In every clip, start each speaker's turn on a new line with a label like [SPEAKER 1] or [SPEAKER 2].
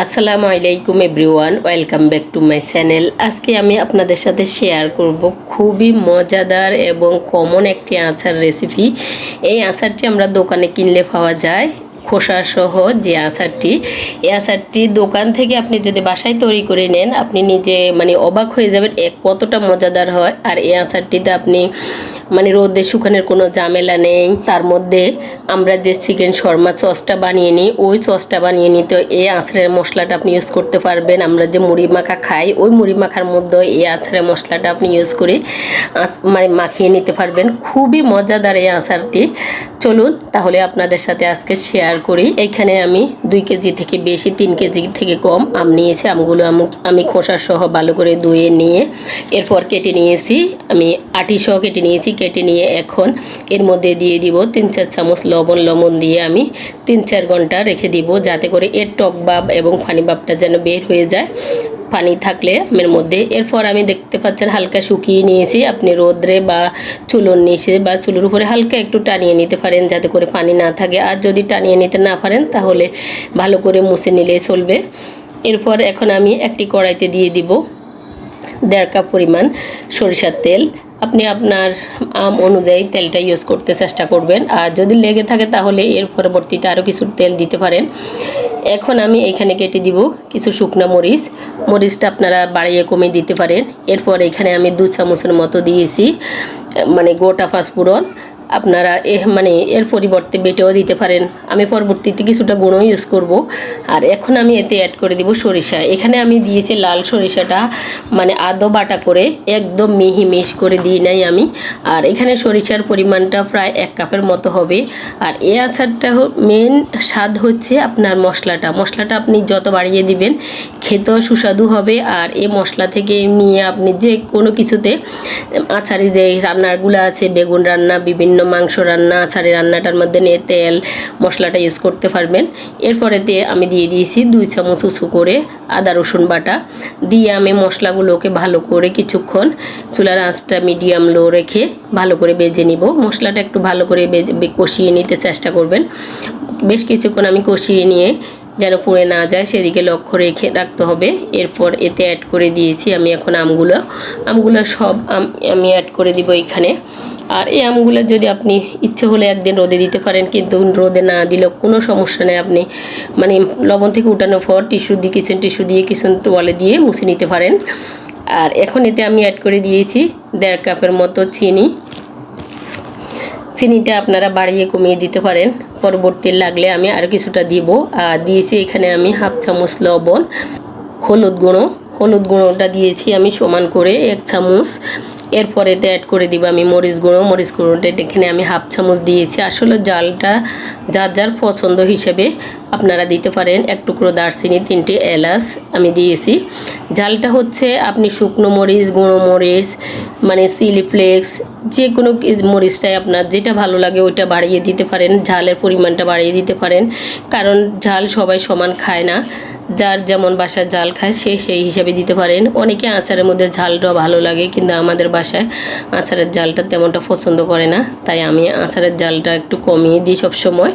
[SPEAKER 1] আসসালামু আলাইকুম everyone, welcome back to my channel. আজকে আমি আপনাদের সাথে শেয়ার করব খুবই মজাদার এবং কমন একটি আচার রেসিপি এই আচারটি আমরা দোকানে কিনলে পাওয়া যায় খোসা সহ যে আচারটি। এই আচারটি দোকান থেকে আপনি যদি বাসায় তৈরি করে নেন, আপনি নিজে মানে অবাক হয়ে যাবেন এক কতটা মজাদার হয়। আর এই আচারটিতে আপনি মানে রোদে শুকানোর কোনো ঝামেলা নেই। তার মধ্যে আমরা যে চিকেন শর্মা সসটা বানিয়ে নিই, ওই সসটা বানিয়ে নিই। তো এই আঁচড়ের মশলাটা আপনি ইউজ করতে পারবেন। আমরা যে মুড়ি মাখা খাই, ওই মুড়ি মাখার মধ্যে এই আঁচড়ের মশলাটা আপনি ইউজ করে মানে মাখিয়ে নিতে পারবেন। খুবই মজাদার এই আচারটি চলুন তাহলে আপনাদের সাথে আজকে শেয়ার করি। এখানে আমি দুই কেজি থেকে বেশি, তিন কেজি থেকে কম আম নিয়েছি। আমগুলো আমু- আমি খোসা সহ ভালো করে ধুয়ে নিয়ে এরপর কেটে নিয়েছি। আমি আটি সহ কেটে নিয়েছি। কেটে নিয়ে এখন এর মধ্যে দিয়ে দিব তিন চার চামচ লবণ লবণ দিয়ে আমি তিন চার ঘণ্টা রেখে দিব যাতে করে এর টক ভাব এবং পানি ভাবটা যেন বের হয়ে যায়। পানি থাকলে আমের মধ্যে। এরপর আমি দেখতে পাচ্ছেন হালকা শুকিয়ে নিয়েছি। আপনি রোদ্রে বা চুলোর নিচে বা চুলোর উপরে হালকা একটু টানিয়ে নিতে পারেন যাতে করে পানি না থাকে। আর যদি টানিয়ে নিতে না পারেন তাহলে ভালো করে মুছে নিলে চলবে। এরপর এখন আমি একটি কড়াইতে দিয়ে দিব দেড় কাপ পরিমাণ সরিষার তেল। আপনি আপনার আম অনুযায়ী তেলটা ইউজ করতে চেষ্টা করবেন। আর যদি লেগে থাকে তাহলে এর পরবর্তীতে আরও কিছু তেল দিতে পারেন। এখন আমি এখানে কেটে দিব কিছু শুকনো মরিচ। মরিচটা আপনারা বাড়িয়ে কমে দিতে পারেন। এরপর এখানে আমি দু চামচের মতো দিয়েছি মানে গোটা পাঁচফোড়ন। আপনারা এ মানে এর পরিবর্তে বেটেও দিতে পারেন। আমি পরবর্তীতে কিছুটা গুঁড়ো ইউজ করব। আর এখন আমি এতে অ্যাড করে দিব সরিষা। এখানে আমি দিয়েছি লাল সরিষাটা মানে আদো বাটা করে একদম মিহি মিশ করে দিই নাই আমি। আর এখানে সরিষার পরিমাণটা প্রায় এক কাপের মতো হবে। আর এই আচারটা মেন স্বাদ হচ্ছে আপনার মশলাটা। মশলাটা আপনি যত বাড়িয়ে দিবেন, খেতেও সুস্বাদু হবে। আর এই মশলা থেকে নিয়ে আপনি যে কোনো কিছুতে, আচারে যে রান্নাগুলো আছে, বেগুন রান্না, বিভিন্ন মাংস রান্না, আচারে রান্নাটার মধ্যে নিয়ে তেল, মশলাটা ইউজ করতে পারবেন। এরপরে দিয়ে আমি দিয়ে দিয়েছি দুই চামচ উঁচু করে আদা, রসুন বাটা। দিয়ে আমি মশলাগুলোকে ভালো করে কিছুক্ষণ চুলার আঁচটা মিডিয়াম লো রেখে ভালো করে বেজে নিব। মশলাটা একটু ভালো করে বেজে কষিয়ে নিতে চেষ্টা করবেন। বেশ কিছুক্ষণ আমি কষিয়ে নিয়ে যেন পুড়ে না যায় সেদিকে লক্ষ্য রেখে রাখতে হবে। এরপর এতে অ্যাড করে দিয়েছি আমি এখন আমগুলো। আমগুলো সব আমি অ্যাড করে দিব এখানে। আর এই আমগুলো যদি আপনি ইচ্ছে হলে একদিন রোদে দিতে পারেন, কিন্তু রোদে না দিলেও কোনো সমস্যা নেই। আপনি মানে লবণ থেকে উঠানোর পর টিস্যু দিয়ে কিচেন, টিস্যু দিয়ে কিছু তোয়ালে দিয়ে মুছে নিতে পারেন। আর এখন এতে আমি অ্যাড করে দিয়েছি দেড় কাপের মতো চিনি। চিনিটা আপনারা বাড়িয়ে কমিয়ে দিতে পারেন। পরবর্তী লাগলে আমি আরও কিছুটা দিব। আর দিয়েছি এখানে আমি হাফ চামচ লবণ, হলুদ গুঁড়ো। হলুদ গুঁড়োটা দিয়েছি আমি সমান করে এক চামচ। এরপরে এতে অ্যাড করে দিব আমি মরিচ গুঁড়ো, মরিচ গুঁড়োটা এখানে আমি হাফ চামচ দিয়েছি। আসলে জালটা যার যার পছন্দ হিসেবে আপনারা দিতে পারেন। এক টুকরো দারচিনি, তিনটি এলাচ আমি দিয়েছি। ঝালটা হচ্ছে আপনি শুকনো মরিচ, গুঁড়ো মরিচ মানে চিলি ফ্লেক্স যে কোনো মরিচটাই আপনার যেটা ভালো লাগে ওইটা বাড়িয়ে দিতে পারেন। ঝালের পরিমাণটা বাড়িয়ে দিতে পারেন। কারণ ঝাল সবাই সমান খায় না। যার যেমন বাসায় ঝাল খায়, সে সেই হিসাবে দিতে পারেন। অনেকে আচারের মধ্যে ঝালটাও ভালো লাগে, কিন্তু আমাদের বাসায় আচারের জালটা তেমনটা পছন্দ করে না। তাই আমি আচারের জালটা একটু কমিয়ে দিই সবসময়।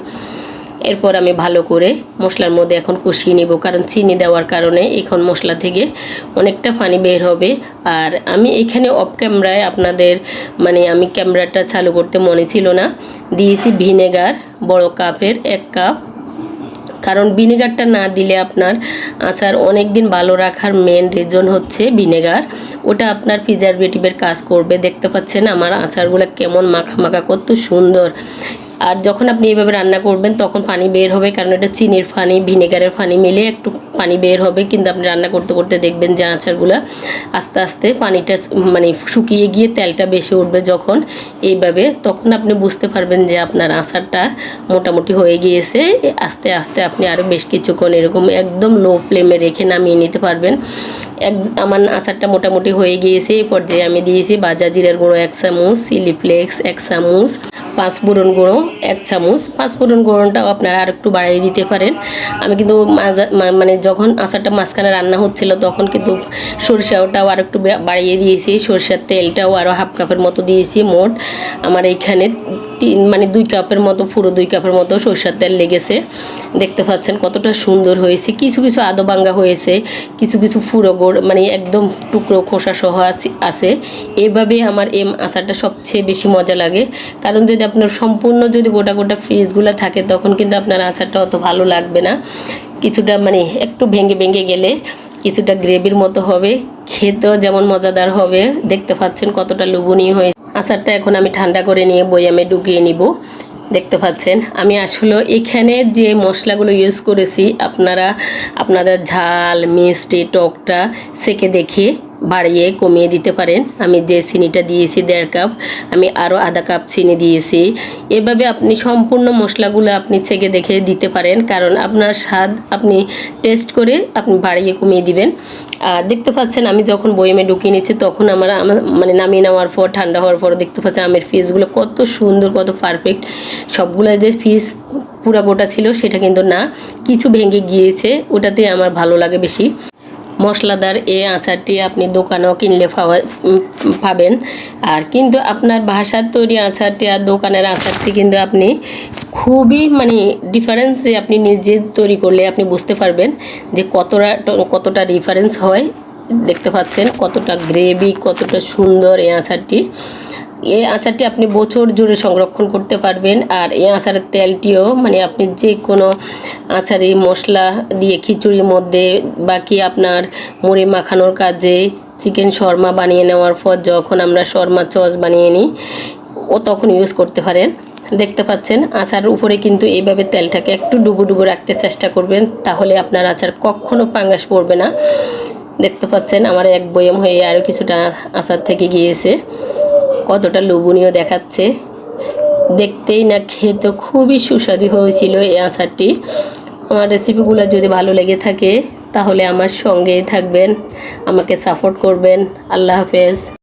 [SPEAKER 1] এরপর আমি ভালো করে মশলার মধ্যে এখন কষিয়ে নিব, কারণ চিনি দেওয়ার কারণে এখন মশলা থেকে অনেকটা পানি বের হবে। আর আমি এখানে অফ ক্যামেরায় আপনাদের মানে আমি ক্যামেরাটা চালু করতে মনে ছিল না। দিয়েছি ভিনেগার, বড় কাপের এক কাপ। কারণ ভিনেগারটা না দিলে আপনার আচার অনেক দিন ভালো রাখার মেন রিজন হচ্ছে ভিনেগার। ওটা আপনার প্রিজারভেটিভের কাজ করবে। দেখতে পাচ্ছেন আমার আচারগুলো কেমন মাখা মাখা কত সুন্দর। আর যখন আপনি এভাবে রান্না করবেন, তখন পানি বের হবে, কারণ এটা চিনির ফানি ভিনেগারের ফানি মিলে একটু পানি বের হবে, কিন্তু আপনি রান্না করতে করতে দেখবেন যে আচারগুলো আস্তে আস্তে পানিটা মানে শুকিয়ে গিয়ে তেলটা বেশি উঠবে যখন এইভাবে, তখন আপনি বুঝতে পারবেন যে আপনার আচারটা মোটামুটি হয়ে গিয়েছে। আস্তে আস্তে আপনি আরও বেশ কিছুক্ষণ এরকম একদম লো ফ্লেমে রেখে নামিয়ে নিতে পারবেন। এক আমার আচারটা মোটামুটি হয়ে গিয়েছে। এই পর্যায়ে আমি দিয়েছি বাজা জিরার গুঁড়ো এক চামচ, চিলি ফ্লেক্স এক চামচ, পাঁচ ফোড়ন গুঁড়ো এক চামচ। পাঁচ ফোড়ন গুঁড়োটাও আপনারা আর একটু বাড়িয়ে দিতে পারেন। আমি কিন্তু মানে যখন আচারটা মাঝখানে রান্না হচ্ছিল তখন কিন্তু সরিষাটাও আর একটু বাড়িয়ে দিয়েছি। সরিষার তেলটাও আরও হাফ কাপের মতো দিয়েছি মোট। আমার এইখানে তিন মানে দুই কাপের মতো, পুরো দুই কাপের মতো সরিষার তেল লেগেছে। দেখতে পাচ্ছেন কতটা সুন্দর হয়েছে। কিছু কিছু আদো ভাঙ্গা হয়েছে, কিছু কিছু ফুরো গোড় মানে একদম টুকরো খোসা সহ আছে- এভাবে আমার এম আচারটা সবচেয়ে বেশি মজা লাগে। কারণ যদি আপনার সম্পূর্ণ যদি গোটা গোটা ফ্রিজগুলো থাকে, তখন কিন্তু আপনার আচারটা অত ভালো লাগবে না। কিছুটা মানে একটু ভেঙে ভেঙে গেলে কিছুটা গ্রেভির মতো হবে। খেতেও যেমন মজাদার হবে। দেখতে পাচ্ছেন কতটা লোভনীয় হয়েছে। আচারটা এখন আমি ঠান্ডা করে নিয়ে বয়ামে ঢুকিয়ে নিব। দেখতে পাচ্ছেন। আমি আসলে এখানে যে মশলাগুলো ইউজ করেছি, আপনারা আপনাদের ঝাল, মিষ্টি, টকটা সেকে দেখে বাড়িয়ে কমিয়ে দিতে পারেন। আমি যে চিনিটা দিয়েছি দেড় কাপ, আমি আরও আধা কাপ চিনি দিয়েছি। এভাবে আপনি সম্পূর্ণ মশলাগুলো আপনি ছেঁকে দেখে দিতে পারেন, কারণ আপনার স্বাদ আপনি টেস্ট করে আপনি বাড়িয়ে কমিয়ে দিবেন। আর দেখতে পাচ্ছেন, আমি যখন বয়েমে ঢুকিয়ে নিচ্ছি, তখন আমার আমার মানে নামিয়ে নেওয়ার পর, ঠান্ডা হওয়ার পর দেখতে পাচ্ছেন, আমের ফিসগুলো কত সুন্দর, কত পারফেক্ট সবগুলো যে ফিস পুরা গোটা ছিল, সেটা কিন্তু না। কিছু ভেঙে গিয়েছে, ওটাতে আমার ভালো লাগে বেশি। মশলাদার এই আচারটি আপনি দোকানেও কিনলে পাবেন। আর কিন্তু আপনার ভাষার তৈরি আচারটি আর দোকানের আচারটি কিন্তু আপনি খুবই মানে ডিফারেন্স যে আপনি নিজে তৈরি করলে আপনি বুঝতে পারবেন যে কতটা কতটা ডিফারেন্স হয়। দেখতে পাচ্ছেন কতটা গ্রেভি কতটা সুন্দর এই আচারটি। এই আচারটি আপনি বছর জুড়ে সংরক্ষণ করতে পারবেন আর এই আচারের তেলটিও মানে আপনি যে কোনো আচারে মশলা দিয়ে খিচুড়ির মধ্যে বাকি আপনার মুড়ি মাখানোর কাজে চিকেন শর্মা বানিয়ে নেওয়ার পর যখন আমরা শর্মা চস বানিয়ে নিই, ও তখন ইউজ করতে পারেন। দেখতে পাচ্ছেন, আচার উপরে কিন্তু এইভাবে তেলটাকে একটু ডুবো ডুবো রাখতে চেষ্টা করবেন, তাহলে আপনার আচার কখনো পাঙ্গাস পড়বে না। দেখতে পাচ্ছেন, আমার এক বয়ম হয়ে আরও কিছুটা আচার থেকে গিয়েছে। কতটা লোভনীয় দেখাচ্ছে। দেখতেই না খেতে খুবই সুস্বাদু হয়েছিল এই আচারটি। আমার রেসিপিগুলো যদি ভালো লেগে থাকে, তাহলে আমার সঙ্গেই থাকবেন, আমাকে সাপোর্ট করবেন। আল্লাহ হাফেজ।